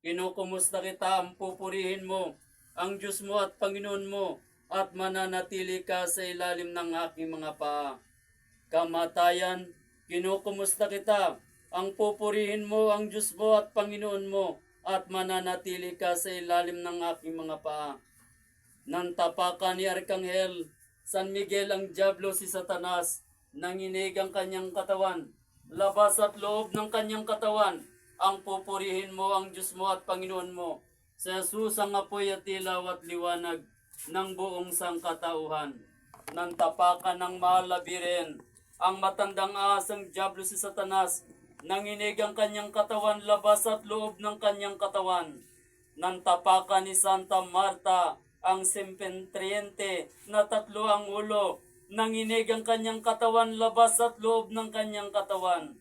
Kinukumusta kita, ang pupurihin mo, ang Diyos mo at Panginoon mo, at mananatili ka sa ilalim ng aking mga paa. Kamatayan, kinukumusta kita, ang pupurihin mo, ang Diyos mo at Panginoon mo, at mananatili ka sa ilalim ng aking mga paa. Nang tapakan ni Arkanghel, San Miguel ang Diablo si Satanas, nanginig ang kanyang katawan, labas at loob ng kanyang katawan, ang pupurihin mo ang Diyos mo at Panginoon mo. Sa Jesus ang apoy at ilaw at liwanag ng buong sangkatauhan. Nang tapakan ng biren, ang matandang asang Diablo si Satanas, nanginig ang kanyang katawan, labas at loob ng kanyang katawan. Nang tapakan ni Santa Marta, ang sempentriente na tatlo ang ulo, nanginig ang kanyang katawan, labas at loob ng kanyang katawan.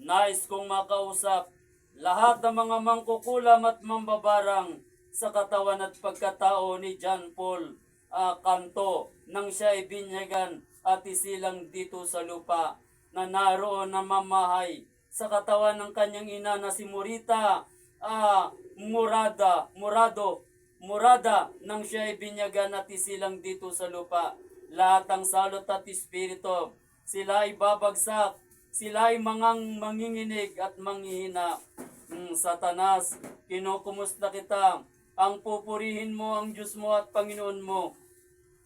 Nais kong makausap lahat ng mga mangkukulam at mambabarang sa katawan at pagkatao ni John Paul ah, Canto nang siya ay binyagan at isilang dito sa lupa na naroon na mamahay sa katawan ng kanyang ina na si Morita ah, Murada, Murado, Murada nang siya ay binyagan at isilang dito sa lupa. Lahat ng salot at espiritu, sila ay babagsak, sila ay mangang manginginig at manghihina. Mm, Satanas, kinukumusta kita. Ang pupurihin mo ang Diyos mo at Panginoon mo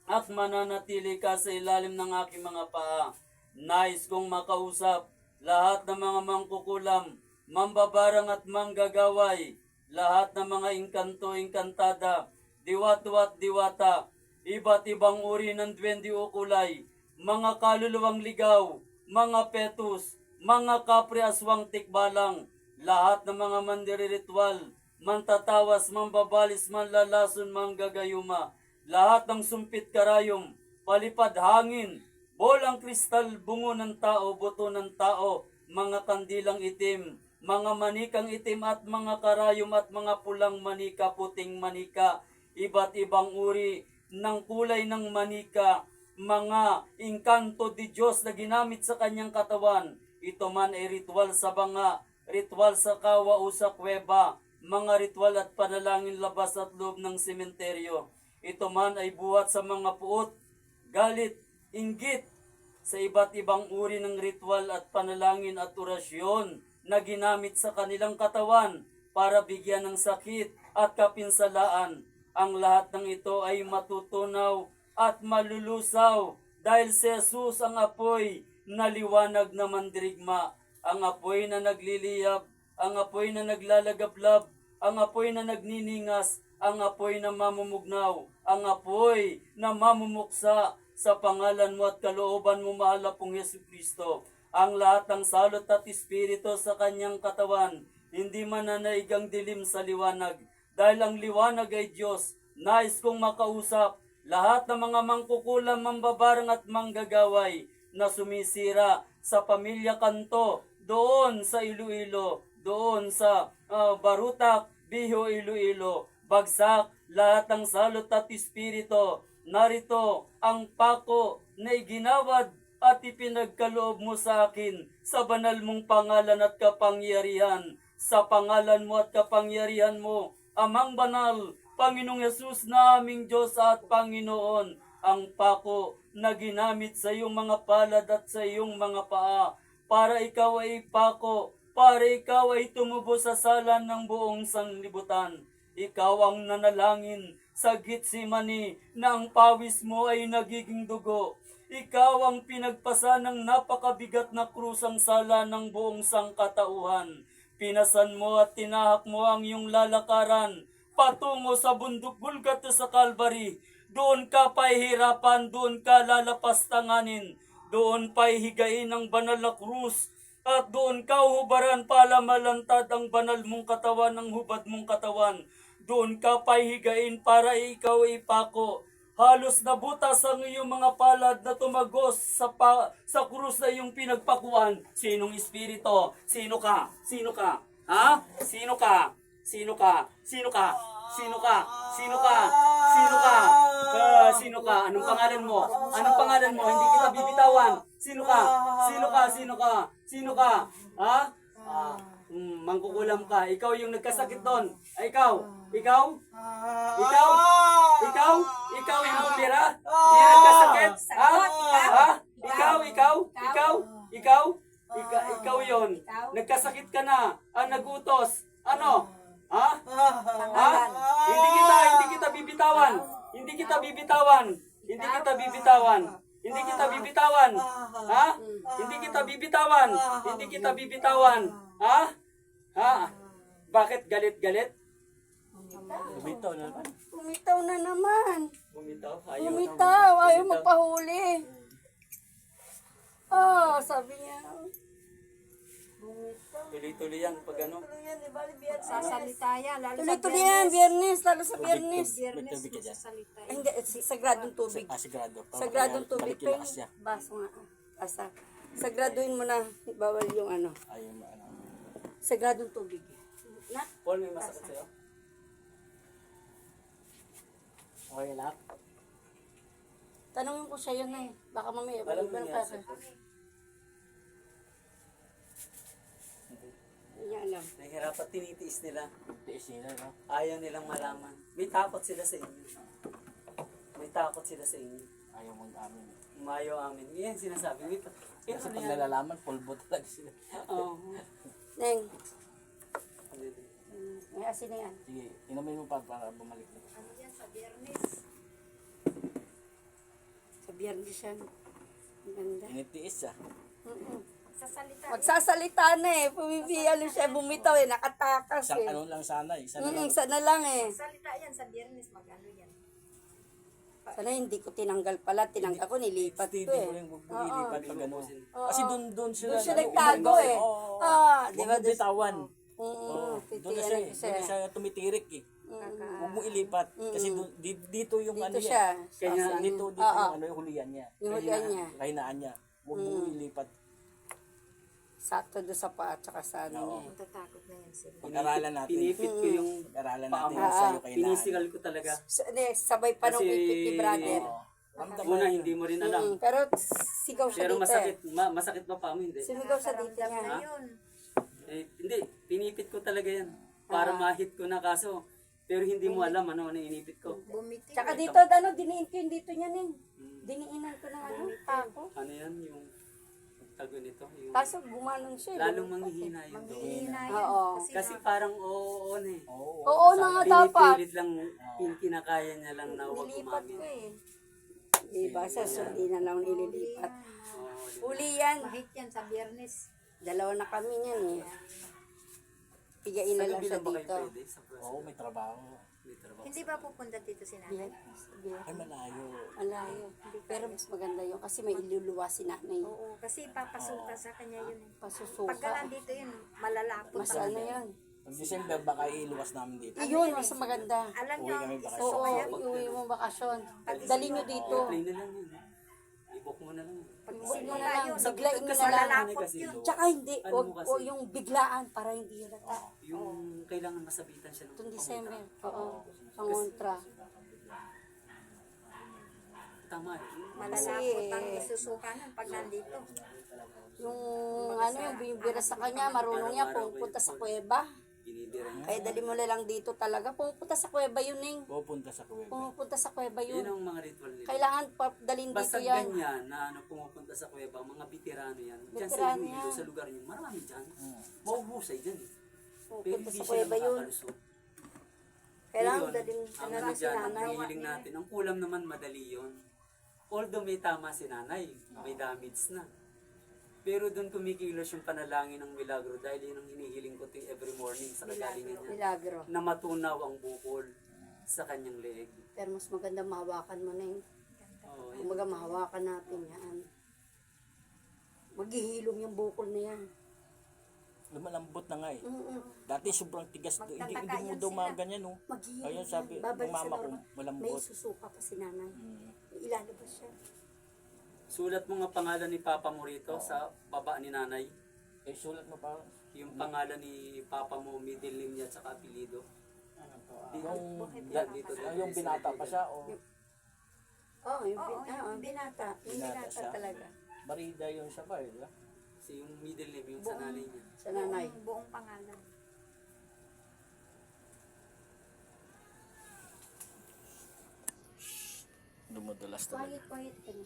at mananatili ka sa ilalim ng aking mga paa. Nais kong makausap lahat ng mga mangkukulam, mambabarang at manggagaway, lahat ng mga inkanto, inkantada, diwato at diwata, iba't ibang uri ng duwende o kulay, mga kaluluwang ligaw, mga petus, mga kapre aswang tikbalang, lahat ng mga mandiriritual, mantatawas, mambabalis, manlalason, manggagayuma, lahat ng sumpit karayom, palipad hangin, bolang kristal, bungo ng tao, buto ng tao, mga kandilang itim, mga manikang itim at mga karayom at mga pulang manika, puting manika, iba't ibang uri ng kulay ng manika, mga inkanto di Diyos na ginamit sa kanyang katawan. Ito man ay ritual sa banga, ritual sa kawa o sa kuweba, mga ritual at panalangin labas at loob ng sementeryo. Ito man ay buhat sa mga puot, galit, inggit, sa iba't ibang uri ng ritual at panalangin at orasyon na ginamit sa kanilang katawan para bigyan ng sakit at kapinsalaan. Ang lahat ng ito ay matutunaw at malulusaw dahil si Jesus ang apoy na liwanag na mandirigma, ang apoy na nagliliyab, ang apoy na naglalagablab, ang apoy na nagniningas, ang apoy na mamumugnaw, ang apoy na mamumuksa sa pangalan mo at kalooban mo, mahal pong Yesu Kristo. Ang lahat ng salot at espiritu sa kanyang katawan, hindi mananaig ang dilim sa liwanag. Dahil ang liwanag ay Diyos, nais kong makausap lahat ng mga mangkukulam, mambabarang at manggagaway na sumisira sa pamilya kanto doon sa Iloilo, doon sa ah, Barutak, Biho, Iloilo, bagsak lahat ng salot at espiritu. Narito ang pako na iginawad at ipinagkaloob mo sa akin sa banal mong pangalan at kapangyarihan. Sa pangalan mo at kapangyarihan mo, Amang Banal, Panginoong Yesus na aming Diyos at Panginoon, ang pako na ginamit sa iyong mga palad at sa iyong mga paa, para ikaw ay pako, para ikaw ay tumubo sa salan ng buong sanglibutan. Ikaw ang nanalangin sa Gitsimani na ang pawis mo ay nagiging dugo. Ikaw ang pinagpasa ng napakabigat na krusang sala ng buong sangkatauhan. Pinasan mo at tinahak mo ang iyong lalakaran patungo sa bundok Gulgat sa Calvary. Doon ka pahihirapan, doon ka lalapastanganin, doon pahihigain ang banal na krus, at doon ka hubaran pala malantad ang banal mong katawan, ang hubad mong katawan. Doon ka pahihigain para ikaw ipako. Halos nabutas ang iyong mga palad na tumagos sa, pa, sa krus na iyong pinagpakuan. Sinong espiritu? Sino ka? Sino ka? Ha? Sino ka? Sino ka? Sino ka? Sino ka? Sino ka? Sino ka? Ah, sino ka? Anong pangalan mo? Anong pangalan mo? Hindi kita bibitawan. Sino ka? Sino ka? Sino ka? Sino ka? Ha? Mm, mangkukulam ka. Ikaw yung nagkasakit doon. Ay, ikaw. Ikaw? Ikaw? Ikaw? Ikaw yung bumira? Yung nagkasakit? Ha? Ha? Ikaw? Ikaw? Ikaw? Ikaw? Ika, ikaw yon. Nagkasakit ka na. Ah, nagutos. Ano? Ha? Ha? Hindi kita, hindi kita bibitawan. Hindi kita bibitawan. Hindi kita bibitawan. Hindi kita bibitawan. Ha? Hindi kita bibitawan. Hindi kita bibitawan. Ha? Ha? Bakit galit-galit? Bumitaw na naman. Bumitaw na naman. Bumitaw. Ayaw. Bumitaw. Ayaw magpahuli. Ah, sabi niya. Tuloy-tuloy yan pag ano. Sasalita yan, lalo sa Tuloy-tuloy yan, biyernes. Lalo sa biyernes. May tubig ka dyan? sasalita Ay, hindi. si- Sagradong tubig. Ah, sigurado. Sagradong tubig. Balik yung lakas niya. Baso nga. ah. Asa. Sagraduhin mo na. Bawal yung ano. Ayaw mo, ano. Sagradong tubig. Na? Paul, may masakit sa'yo? Okay lahat. Tanungin ko siya yun na eh. Baka mamaya. Alam mo niya. kaka. Hindi niya alam. Nahihirapan tinitiis nila. Tiis nila, no? Ayaw nilang malaman. May takot sila sa inyo. May takot sila sa inyo. Ayaw mag-amin. Umayaw amin. Yan sinasabi. May Eh, Kasi ano pag yan? nalalaman, pulbo talaga sila. Oo. Neng. Ano yun? May asin na yan. Sige, inumin mo pa para bumalik na. Ano yan sa biyernes? Sa biyernes yan. Ang ganda. Initiis ah. Mm-mm. Sasalita. Magsasalita na eh. Pumipiyalo siya. Bumitaw eh. Nakatakas Isang eh. ano lang sana, isang Mm, lang. sana lang eh. Salita yan sa biyernes, mag-ano yan. Sana hindi ko tinanggal pala. Tinanggal ko, nilipat Hindi ko ko eh. yung bubulipat pag ano. Kasi doon doon sila. Doon siya ano, nagtago umubay. eh. Oo. Ah, di Di ba? ba? bitawan. Oo, Oo. Doon na siya, eh. siya. doon na siya tumitirik eh. Mm. Huwag mo ilipat. Kasi doon- di- dito yung Dito ano siya. yan. Kanya, Sa- Dito, dito yung ano yung hulihan niya. Yung hulihan niya. Kahinaan niya. Huwag mo ilipat. Sakto doon sa paa at saka sa ano niya. eh. Matatakot na yan sila. Pag-aralan natin. Pinipit ko yung Pag-aralan paa natin mo. yung sa'yo kahinaan. Pinisikal ko talaga. Sa- hindi, sabay pa nung Kasi- ipit ni brother. Oo. Ramdam Una, mo. hindi mo rin alam. Mm, pero sigaw siya Pero dito masakit. eh. Ma- masakit pa pa mo, hindi. Sumigaw sa dito Ramdam niya. yun. Eh, hindi, pinipit ko talaga yan. Para ma-hit ko na kaso. Pero hindi mo alam ano ano inipit ko. Bumiti. Tsaka dito, ano, diniin ko yung dito niya ning. Diniinan ko ng ano, tako. Ano yan, yung tago nito. Yung, Kaso gumanon siya. eh. lalong manghihina yung doon. Hihina yan. Oo. Kasi parang oo na eh. Oo. Oo na nga dapat. Pinipilit lang, pin- kinakaya niya lang na huwag Nilipat umamin. ko eh. Diba, sa sundi na lang nililipat. Oo, Uli yan. Mahit yan sa biyernes. Dalawa na kami niyan eh. Pigain na Sa lang gabi siya lang ba kayo dito. pwede? Sa? Oo, may trabaho. Hindi ba pupunta dito si nanay? Yes. Ay, malayo. Alayo. Pero mas maganda yun kasi may iluluwa si nanay. Oo, kasi papasuka sa kanya yun. eh. Pasusuka. Pagka nandito yun, malalapot. Mas ano yan. Pag December, baka iluwas namin dito. Yun, mas maganda. Alam Uwi nyo, kami bakasyon. Oo, kaya, iuwi mo bakasyon. Dali nyo dito. Play na lang yun. I-book mo na lang. Pagising mo na lang, yun. biglain mo Kasi na lang. yun. Tsaka hindi, Ano wag, mo kasi? o yung biglaan para hindi halata. Yung kailangan masabitan siya ng Itong December. Oo, pangontra. Tama eh. Malalapot ang isusukanan pag nandito. Yung ano yung binibira sa kanya, marunong niya pupunta sa kuweba. Binibira niya. Kaya dali mo na lang dito talaga. Pupunta sa kuweba yun, Ning. Pupunta sa kuweba. Pumupunta sa kuweba Yun yun. ang mga ritual nila. Kailangan pa dalhin Basta dito yan. ganyan na ano, pumupunta sa kuweba, mga veterano yan. Diyan sa Iloilo, yan. sa lugar niyo, marami dyan. Mauhusay dyan eh. Pero Pupunta sa kuweba yun. Kailangan ang ano na si dyan, ang nanay. hinihiling natin. Ang kulam naman madali yun. Although may tama si nanay, may damage na. Pero doon kumikilos yung panalangin ng milagro dahil yun ang hinihiling ko ting every morning sa kagalingan niya. Milagro. Na matunaw ang bukol sa kanyang leeg. Pero mas maganda mahawakan mo na yung Oh, Kumbaga mahawakan natin yan. Maghihilom yung bukol na yan. Lumalambot na nga eh. Mm-mm. Dati sobrang tigas. do- Hindi, hindi mo daw mga ganyan oh. Maghihilom Ayun sabi, yan. Babalik ng sa mama ko, normal. May malambot. susuka pa si nanay. Mm. Ilalabas siya. Sulat mo nga pangalan ni Papa mo rito sa baba ni nanay. Eh, sulat mo pa. Yung pangalan ni Papa mo, middle name niya, tsaka apelido. Yung, Yan, dito, ah, yung binata pa siya o Oo, oh, yung, Oo, bin- ah, yung binata. Yung Binata binata siya. talaga. barida yun siya pa eh. di ba? Si yung middle name, yung sa nanay niya. Sa nanay. Buong, buong pangalan. Dumudulas Quiet, quiet ka na.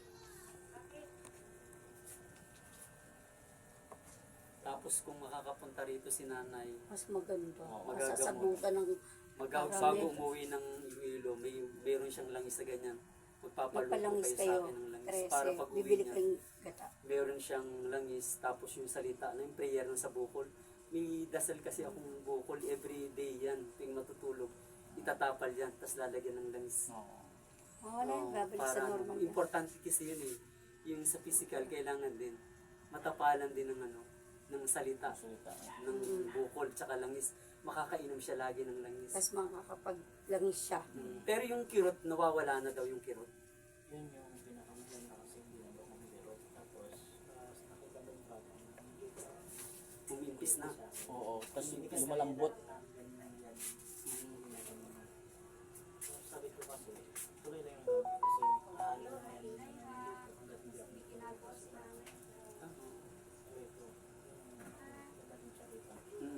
Tapos kung makakapunta rito si nanay, Mas maganda. magagamot. Masasabukan ng Mag- Marami. bago umuwi ng Iloilo, may meron siyang langis na ganyan. Magpapaluto magpalangis kayo, kayo. sa akin ng langis. Para Trese. pag uwi Bibili niya, kayong gata. meron siyang langis. Tapos yung salita na yung prayer nun sa bukol. May dasal kasi akong bukol every day yan. Tuwing matutulog. Itatapal yan. Tapos lalagyan ng langis. Oo. Oh, wala Oo, yun. Babalik sa para normal. ano, yan. importante kasi yun eh. Yung sa physical, kailangan din. Matapalan din ng ano, ng salita, Salita. ng bukol, tsaka langis. Makakainom siya lagi ng langis. Tapos makakapaglangis siya. Mm. Pero yung kirot, nawawala na daw yung kirot. Yun yung pinakamaganda kasi hindi na ako nilirot. Tapos, uh, nakita yung bata. Umimpis na. Oo, tapos lumalambot.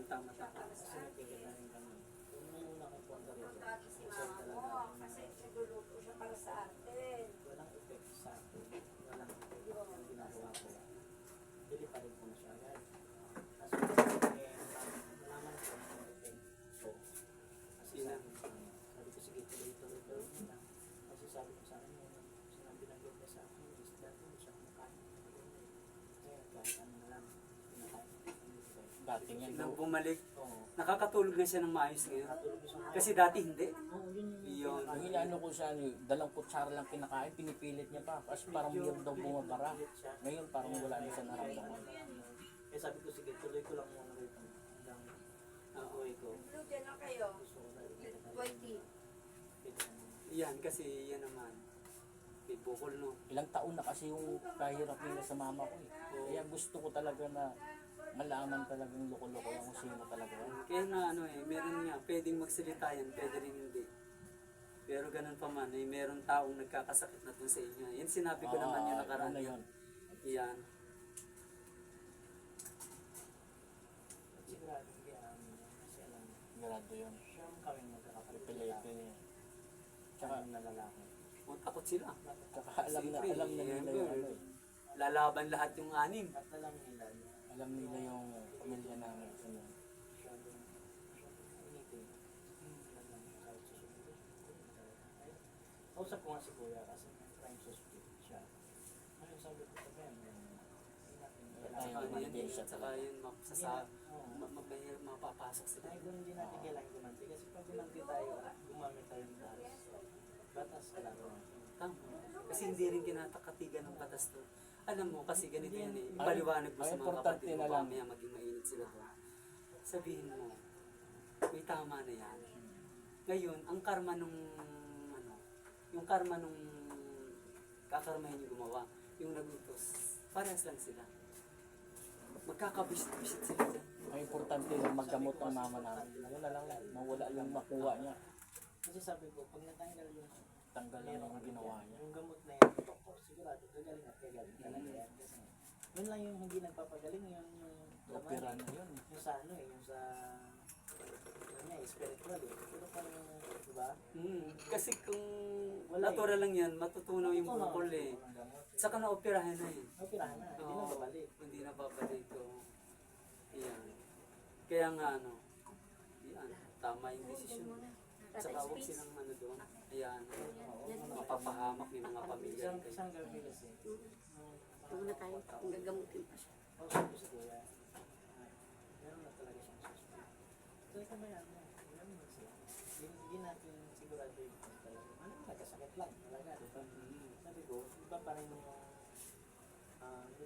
Tama, may una akong punta rito, kasi nagluluto siya para sa atin. walang effect sa akin. Walang ginagawa ko. Bili pa rin ko na siya agad. Kaso, eh, nalaman ko ang effect ko. Kasi Sina? sabi ko, sabi ko, sige, tuloy, tuloy, tuloy mo na. Kasi sabi ko sa akin, yung sinabi ng God niya sa akin, is that hindi siya kumakain. Kaya kahit ano na lang, pinakain. Dating yan, Nang bumalik, nakakatulog na siya ng maayos ngayon. Kasi dati hindi. Yun. Ang inaano ko siya, ano, dalang kutsara lang kinakain, pinipilit niya pa. Kasi parang mayroon daw bumabara. Ngayon parang wala na siya naramdaman. Kaya sabi ko, sige, tuloy ko lang muna rito. Hanggang uuwi ko. Diyan na kayo. Gusto ko na rin. 20. Yan, kasi yan naman. May bukol, no? Ilang taon na kasi yung kahirap nila sa mama ko eh. Kaya gusto ko talaga na malaman talagang loko-loko lang kung sino talaga yan. Kaya nga, ano eh, meron nga, pwedeng magsalita yan, pwede rin hindi. Pero ganun pa man, eh, meron taong nagkakasakit na dun sa inyo. Yan sinabi ko naman yung Ah, nakaraan. ano yun? Yan. Sigurado, alam niya. Kasi alam niya. Sigurado yun. Sure kami magkakapalit Pilipin niya. Tsaka na lalaki. O, takot sila. Tsaka alam na, alam na nila yung ano eh. Lalaban lahat yung anim. At alam nila na Alam nila yung pamilya namin. Ano. Kausap ko nga si Kuya kasi may crime suspect siya. Ngayon sabi ko sa Ben, natin Saka yun, hindi eh, siya saka yun, mapasasa, ma- ma- mahirap mapapasok sila. Ay, kung hindi natin kailangan gumanti. Kasi pag gumanti tayo, gumamit tayo ng batas. Batas kailangan. Tama. Kasi hindi rin kinatakatigan ng batas to. Alam mo, kasi ganito yan eh. Ay, Ipaliwanag mo ay, sa mga importante kapatid mo, na lang. mamaya maging mainit sila to. Sabihin mo, may tama na yan. Ngayon, ang karma nung, ano, yung karma nung kakarmahin yung gumawa, yung nagutos, parehas lang sila. Magkakabisit-bisit sila dyan. Ang importante lang maggamot ng mama namin. Yun na lang, mawala yung makuha niya. Kasi sabi ko, pag natanggal yung Tanggal lang yung ginawa niya. Yung gamot na yan, doktor sigurado gagaling at gagaling talaga yan. Yun lang yung hindi nagpapagaling, yun yung Opera na yun. yung sa ano eh, yung sa yun nga, eh, spiritual eh. Pero parang, di ba? Hmm, kasi kung Wala natural lang yan, matutunaw yung Totoo bukol eh. Saka na-operahan na eh. Operahan na, hindi na Oo, babalik. Hindi na babalik ko. Yan. Kaya nga ano, yan, tama yung desisyon. Saka huwag silang ano doon. Ayan, mapapahamak yung mga pamilya. Isang, isang gabi kasi, Huwag na tayo. Kung gagamutin pa siya. ko si Kuya, meron na talaga siyang suspect. Sabi ko, may ano, meron na sila. Hindi natin sigurado yung talaga. Ano, nagkasakit lang talaga, ba? Sabi ko, iba pa rin yung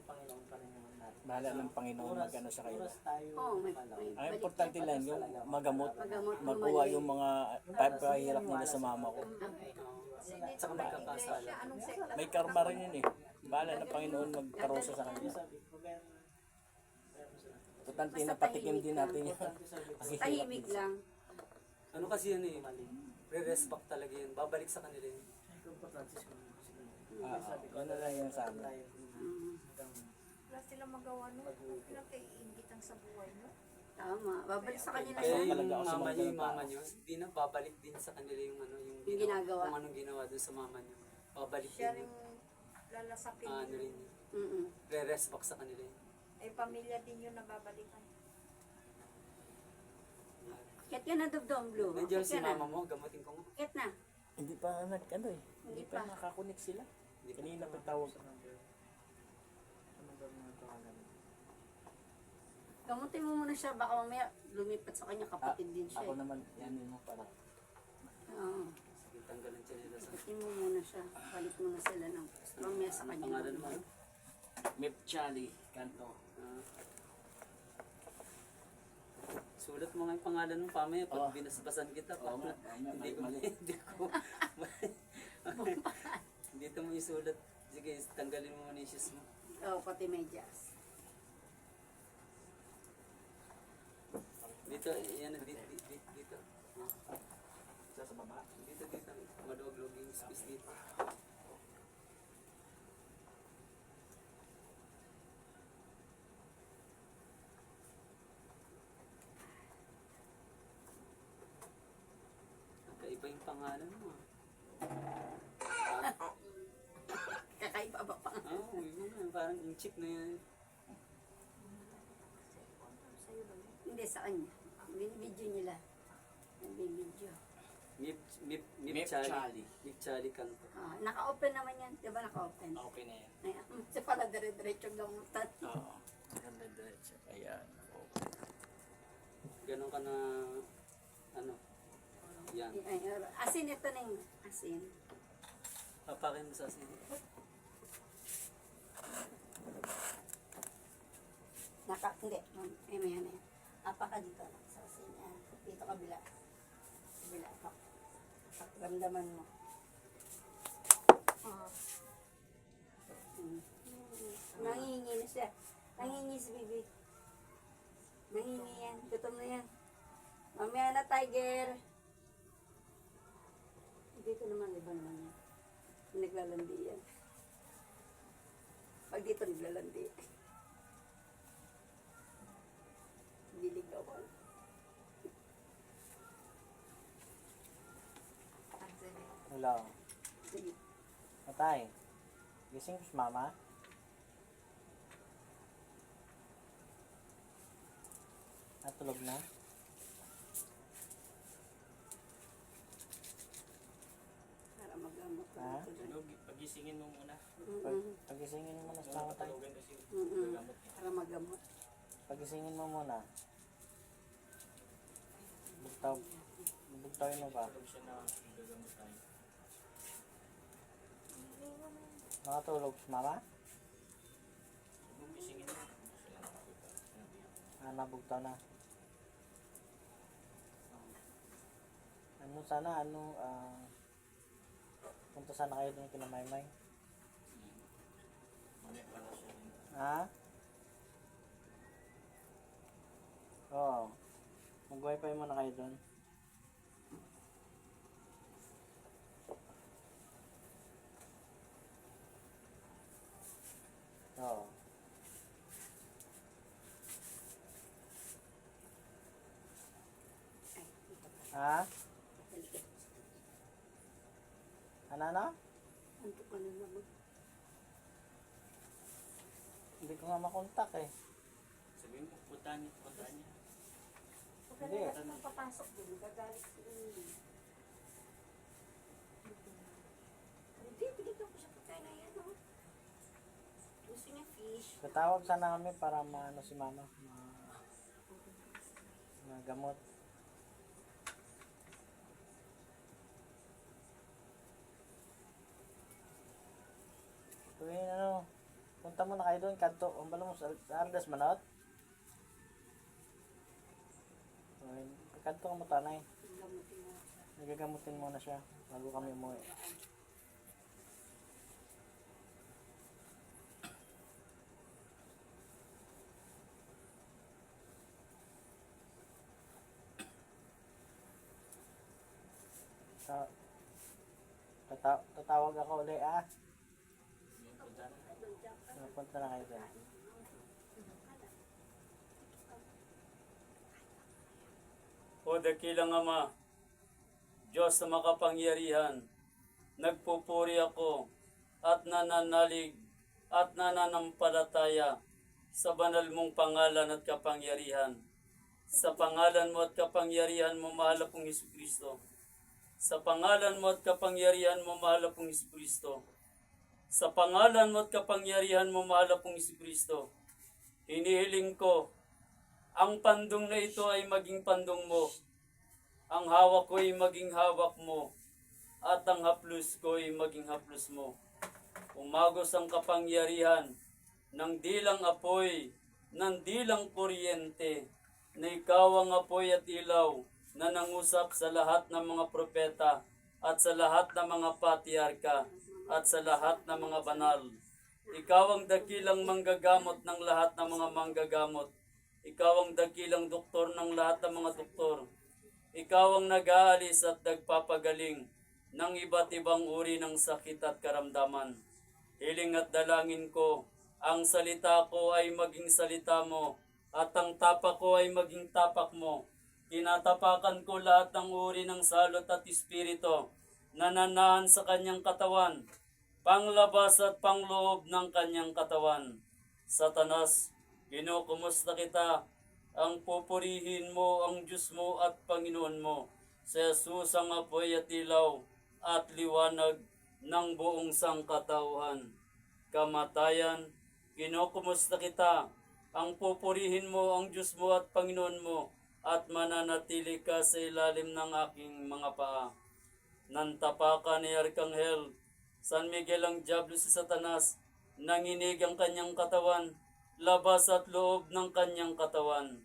Panginoon pa rin yung natin. Bahala ng Panginoon Oras- mag-ano sa kanila. Oras tayo Oo, may- malaw. may- Ang importante lang yung magamot, Magamot, magkuha yung mga pagpahirap nila sa mama ko. Saka magkakasala. Anong sekta? May karma rin yun eh. Bahala ng Panginoon magkarosa sa kanila. sabi ko, meron, meron sila. Importante na patikim din natin yun. Kasi Tahimik lang. Ano kasi yan eh, mali. re-respect talaga yan. Babalik sa kanila yun. Importante siguro. Ah, ah, yun na lang yung sa amin. Wala silang magawa nun. Huwag pinakaiingitan sa buhay mo. Tama. Babalik sa kanya na Kaya yung sa mama mga niyo, yung mama niyo, hindi na babalik din sa kanila yung ano, yung, Yung ginagawa. Kung anong ginawa doon sa mama niyo. Babalik Siya din rin yun. lalasapin Ah, ano rin yun. Mm-mm. Re-rest back sa kanila yun. Ay pamilya din yun na babalikan. Kit ka na, Dugdong Blue. Nandiyan si ka na. mama mo, gamutin ko nga. Kit na. Hindi pa nag ano eh. Hindi Hindi pa pa. nakakunik sila. Kanina pa tawag. Gamutin mo muna siya. Baka mamaya lumipat sa kanya. Kapatid din siya. Ako eh. naman, yan mo para. Oo. Sige, tanggalan siya nila sa... Gamutin mo muna siya. Balik mo na sila ng mamaya sa kanya. pangalan mo? Mip Charlie, kanto. Ah. sulat mo nga yung pangalan mo pamaya pag Oo. binasbasan kita Oo pa. nga, mamaya, hindi ko mali. hindi ko dito mo isulat. Sige, tanggalin mo muna yung shoes mo. Oo, pati medyas. Dito, yan, dito, dito, dito. Isa sa baba. Dito, dito. Maluwag-luwag yung space dito. Kakaiba yung pangalan mo. Parang yung chip na yan. Hindi, sa kanya. Binibidyo nila. Binibidyo. Mip, Mip, Mip, Mip Charlie. Charlie. Mip Charlie Kanto. Ah, naka-open naman yan. Di ba naka-open? Okay na yan. Ay, siya pala dire-diretso gamutan. Oo. Ganda diretso. Ayan. Okay. Ganon ka na, ano, yan. Asin ito na yung asin. Papakin mo sa asin. Naka, hindi. Ma'am, Ay, may ano yan. Apaka dito. Sa asin yan. Dito kabila. Kabila. Pak. Pakramdaman mo. Ah. Hmm. Nangihingi na siya. Nangihingi si Bibi. Nangihingi yan. Gutom na yan. Mamaya na, Tiger. Dito naman, iba naman yan. Naglalandi yan. Pag dito, naglalandi. Hello. Matay. Gising ko si mama. Natulog na. Para magamot ka Ha? Pagisingin mo muna. Mm-mm. Pagisingin mo muna si mama tayo. Mm-mm. Para magamot. Pagisingin mo muna. Bugtaw. Bugtawin mo ba? Nakatulog si mama? Ah, nabugtaw na. Ano sana, ano, ah, punta sana kayo dun kina Maymay. Ha? Oo. Mag-wifi muna kayo dun. Ha? Ano, ano? Anto ka na naman. Hindi ko nga makontak eh. Sabihin mo, puntahan niya, puntahan niya. Huwag ka Hindi. na papasok dun. Gagalit si Lily. Hindi, binigyan ko siya pagkain na yan, oh. Gusto niya fish. Tatawag sana kami para maano si mama. Ma magamot. Tuwing ano, punta muna kayo doon, kanto, umbalo mo sa Ardas Manot. Kanto ka mo tanay. Gamutin mo. Nagagamutin muna siya bago kami umuwi. Ta tata tatawag ako ulit ah. So, punta na kayo dyan. O dakilang Ama, Diyos na makapangyarihan, nagpupuri ako at nananalig at nananampalataya sa banal mong pangalan at kapangyarihan. Sa pangalan mo at kapangyarihan mo, mahal akong Kristo. Sa pangalan mo at kapangyarihan mo, mahal akong Kristo sa pangalan mo at kapangyarihan mo, mahal pong Hesus Kristo. Hinihiling ko, ang pandong na ito ay maging pandong mo. Ang hawak ko ay maging hawak mo. At ang haplos ko ay maging haplos mo. Umagos ang kapangyarihan ng dilang apoy, ng dilang kuryente, na ikaw ang apoy at ilaw na nangusap sa lahat ng mga propeta at sa lahat ng mga patriarka at sa lahat ng mga banal. Ikaw ang dakilang manggagamot ng lahat ng mga manggagamot. Ikaw ang dakilang doktor ng lahat ng mga doktor. Ikaw ang nag-aalis at nagpapagaling ng iba't ibang uri ng sakit at karamdaman. Hiling at dalangin ko, ang salita ko ay maging salita mo, at ang tapak ko ay maging tapak mo. Tinatapakan ko lahat ng uri ng salot at espiritu na nanahan sa kanyang katawan, panglabas at pangloob ng kanyang katawan. Satanas, kinukumusta kita, ang pupurihin mo ang Diyos mo at Panginoon mo, sa Jesus ang apoy at ilaw at liwanag ng buong sangkatauhan. Kamatayan, kinukumusta kita, ang pupurihin mo ang Diyos mo at Panginoon mo, at mananatili ka sa ilalim ng aking mga paa. Nantapakan ni Arkanghel, San Miguel ang Diablo si Satanas, nanginig ang kanyang katawan, labas at loob ng kanyang katawan.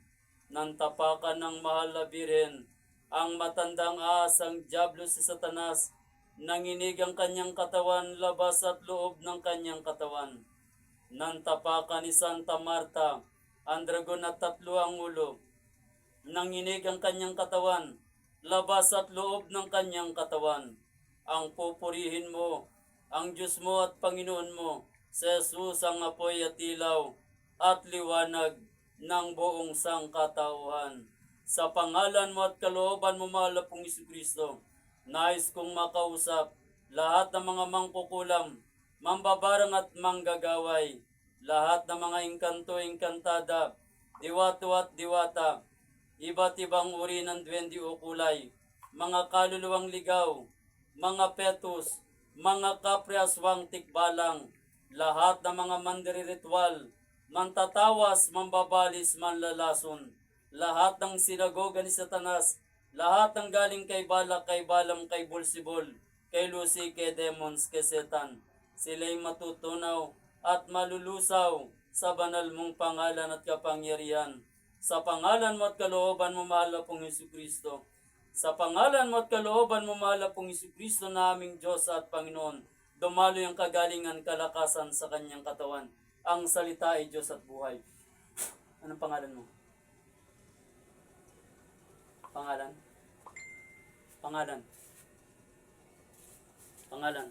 Nantapakan ng mahal na birhen, ang matandang asang Diablo si Satanas, nanginig ang kanyang katawan, labas at loob ng kanyang katawan. Nantapakan ni Santa Marta, ang dragon at tatlo ang ulo, nanginig ang kanyang katawan, labas at loob ng kanyang katawan. Ang pupurihin mo, ang Diyos mo at Panginoon mo, sa Jesus ang apoy at ilaw at liwanag ng buong sangkatauhan. Sa pangalan mo at kalooban mo, mahal na Kristo, nais kong makausap lahat ng mga mangkukulam, mambabarang at manggagaway, lahat ng mga engkanto, engkantada, diwato at diwata, iba't ibang uri ng duwende o kulay, mga kaluluwang ligaw, mga petus, mga kapriaswang tikbalang, lahat ng mga mandiriritual, mantatawas, mambabalis, manlalason, lahat ng sinagoga ni Satanas, lahat ng galing kay Balak, kay Balam, kay Bulsibol, kay Lucy, kay Demons, kay Satan, sila'y matutunaw at malulusaw sa banal mong pangalan at kapangyarihan. Sa pangalan mo at kalooban mo, mahal na pong Hesus Kristo. Sa pangalan mo at kalooban mo, mahal na pong Hesus Kristo na aming Diyos at Panginoon. Dumalo yung kagalingan, kalakasan sa kanyang katawan. Ang salita ay Diyos at buhay. Anong pangalan mo? Pangalan? Pangalan? Pangalan?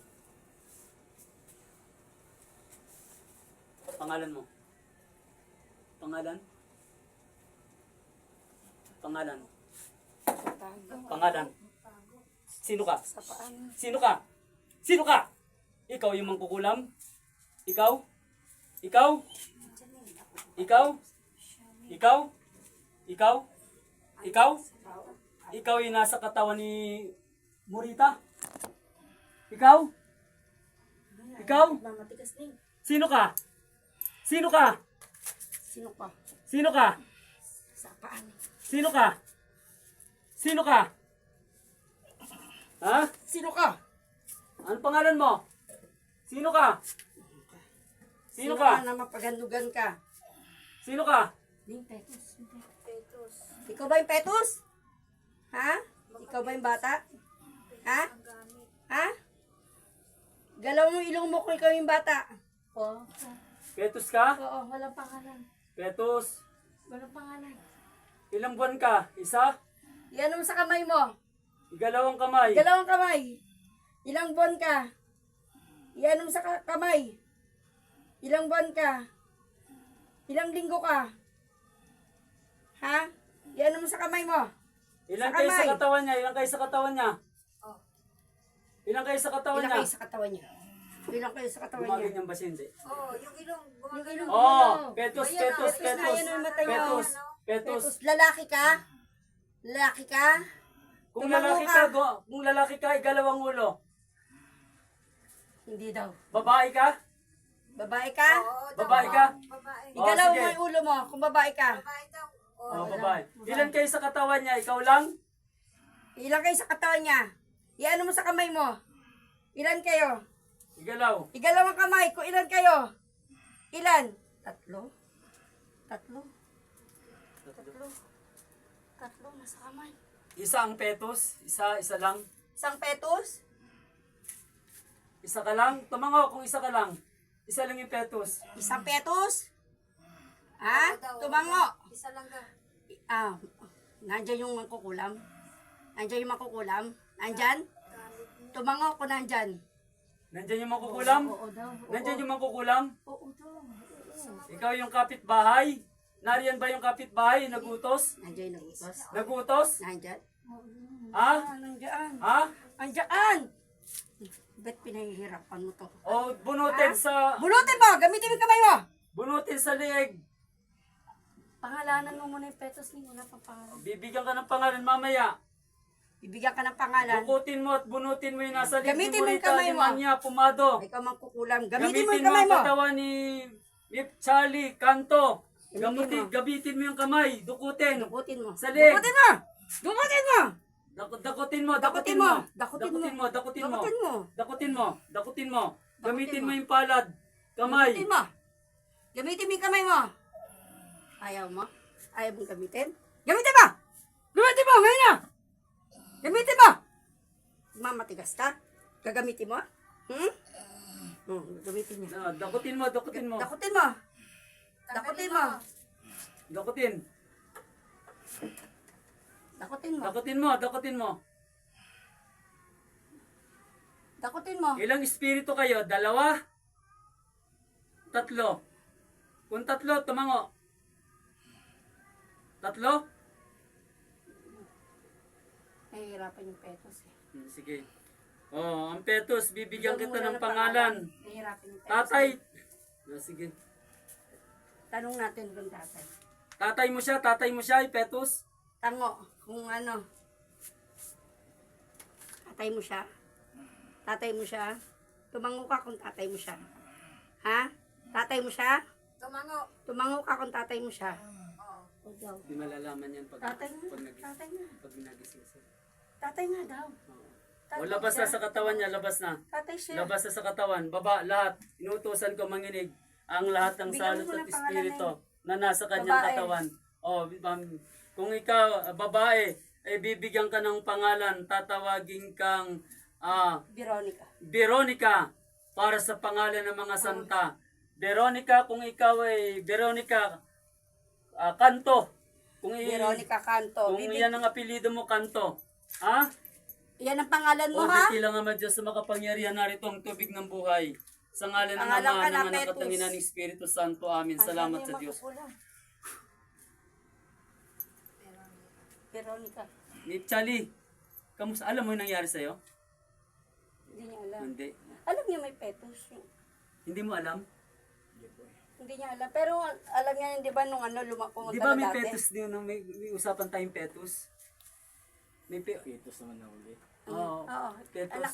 Pangalan mo? Pangalan? Pangalan? Pangalan? Sino ka? Sino ka? Sino ka? Ikaw yung mangkukulam? Ikaw? Ikaw? Ikaw? Ikaw? Ikaw? Ikaw? Ikaw yung nasa katawan ni Morita? Ikaw? Ikaw? Sino ka? Sino ka? Sino ka? Sino ka? Sa paan. Sino ka? Sino ka? Ha? Sino ka? Ano pangalan mo? Sino ka? Sino ka? na mapaghandugan ka? Sino ka? Yung petus. Petus. Ikaw ba yung petus? Ha? Ikaw ba yung bata? Ha? Ha? Galaw mo ilong mo kung ikaw yung bata. Po. Petus ka? Oo, walang pangalan. Petus. Walang pangalan. Ilang buwan ka? Isa? Yan mo sa kamay mo. Igalawang kamay. Dalawang kamay. Ilang buwan ka? Yan mo sa ka- kamay. Ilang buwan ka? Ilang linggo ka? Ha? Yan mo sa kamay mo. Ilan Sa kayo sa kamay. katawan niya? Ilan kayo sa katawan niya? Oh. Ilan kayo sa katawan Ilan niya? kayo sa katawan niya? Ilan kayo sa katawan niya? Gumaganyan ba siya hindi? Oh, yung ilong, gumagano. Oh, na, petus. yan ang mata niya. Petus, Ano? Petus. Tapos lalaki ka? Lalaki ka? Kung Tumango lalaki ka. ka, go- kung lalaki ka, igalawang ulo. Hindi daw. Babae ka? Babae ka? Oo, daw. Babae ka? Babae. Oh, Igalaw sige. mo yung ulo mo kung babae ka. Babae daw. Oh, Oh, babae. Ilan kayo sa katawan niya? Ikaw lang? Ilan kayo sa katawan niya? Iano mo sa kamay mo? Ilan kayo? Igalaw. Igalaw ang kamay ko. Ilan kayo? Ilan? Tatlo? Tatlo? Tatlo? Nasa kamay. Isa ang petus, isa, isa lang. Isang petus? Isa ka lang? Tumango kung isa ka lang. Isa lang yung petus. Isang petus? Ha? Tumango. Isa lang daw. Ah, nandyan yung makukulam. Nandyan yung makukulam. Nandyan? Tumango ko nandyan. Nandyan yung makukulam? Oo daw. Nandyan yung makukulam? Oo daw. Ikaw yung kapitbahay? Nariyan ba yung kapitbahay? Nagutos? Nandyan yung utos. Nagutos? Nandyan? Ha? Ah, nandyan. Ha? Nandyan! Ba't pinahihirapan mo to? O bunutin sa Bunutin mo! Gamitin mo yung kamay mo! bunutin sa liig. Pangalanan mo muna yung petos ni Wala pang pangalan. Bibigyan ka ng pangalan mamaya. Bibigyan ka ng pangalan. Bukutin mo at bunutin mo yung nasa liig. Gamitin mo yung kamay mo. Limanya, Pumado. Ikaw mang kukulam. Gamitin, mo Gamitin yung mo kamay ang mo! katawan ni ni Charlie Kanto. Gamitin Gamitin, mo. yung kamay. Dukutin. Dukutin mo. Sa. Dukutin mo! Dukutin mo! Dak- Dakutin mo, Dakutin mo. Dakutin mo. dakutin mo. Dakutin mo. Dakutin mo, dakutin mo. Gamitin mo. yung palad. Kamay. Gamitin mo. Gamitin mo yung kamay mo. Ayaw mo? Ayaw mong gamitin? Gamitin mo! Gamitin mo! Ngayon na! Gamitin mo! Mamatigas ka? Gagamitin mo? Hmm? Hmm, gamitin mo. Ah, dakutin mo, dakutin mo. Dakutin mo. Dakutin mo. Dakutin. Dakutin mo. Dakutin mo, dakutin mo. Dakutin mo. Ilang espiritu kayo? Dalawa? Tatlo? Kung tatlo, tumango. Tatlo? Nahihirapan yung petos eh. Hmm, Sige. Oh, ang petus, bibigyan kita ng pangalan. Nahihirapan yung petos. Tatay. Ah, sige. Tanong natin kung tatay. Tatay mo siya, tatay mo siya, petus. Tango, kung ano. Tatay mo siya. Tatay mo siya. Tumango ka kung tatay mo siya. Ha? Tatay mo siya? Tumango. Tumango ka kung tatay mo siya. Oo. Daw. Hindi malalaman yan pag, Tatay nga. pag, nag, Tatay nga. pag nagising siya. Tatay nga daw. O, labas na sa katawan niya, labas na. Tatay siya. Labas na sa katawan, baba, lahat. Inutusan ko manginig ang lahat ng Bigyan salot at pangalan espiritu na nasa kanyang Babae. katawan. O, ma'am, kung ikaw, ah, babae, ay bibigyan ka ng pangalan, tatawagin kang ah, Veronica. Veronica para sa pangalan ng mga santa. Veronica, kung ikaw ay Veronica ah, Kanto. Kung i- Veronica Canto. Kung Bibig- yan ang apelido mo, Kanto. Ha? Yan ang pangalan mo O ha? lang ama Diyos sa makapangyarihan narito ang tubig ng buhay. Sa ngalan ng Pangalan Ama, ka na, ng Anak at Petrus. ng Ina ng Espiritu Santo. Amin. Salamat sa Diyos. Veronica. Ni Chali, kamusta? Alam mo yung nangyari sa'yo? Hindi niya alam. Hindi. Alam niya may petos. Hindi mo alam? Hindi niya alam. Pero alam niya, di ba, nung ano, lumako Di ba may petus din? No? May, may usapan tayong petus? May pe- Pitos naman na uli. Oo. Oo. Petus. Anak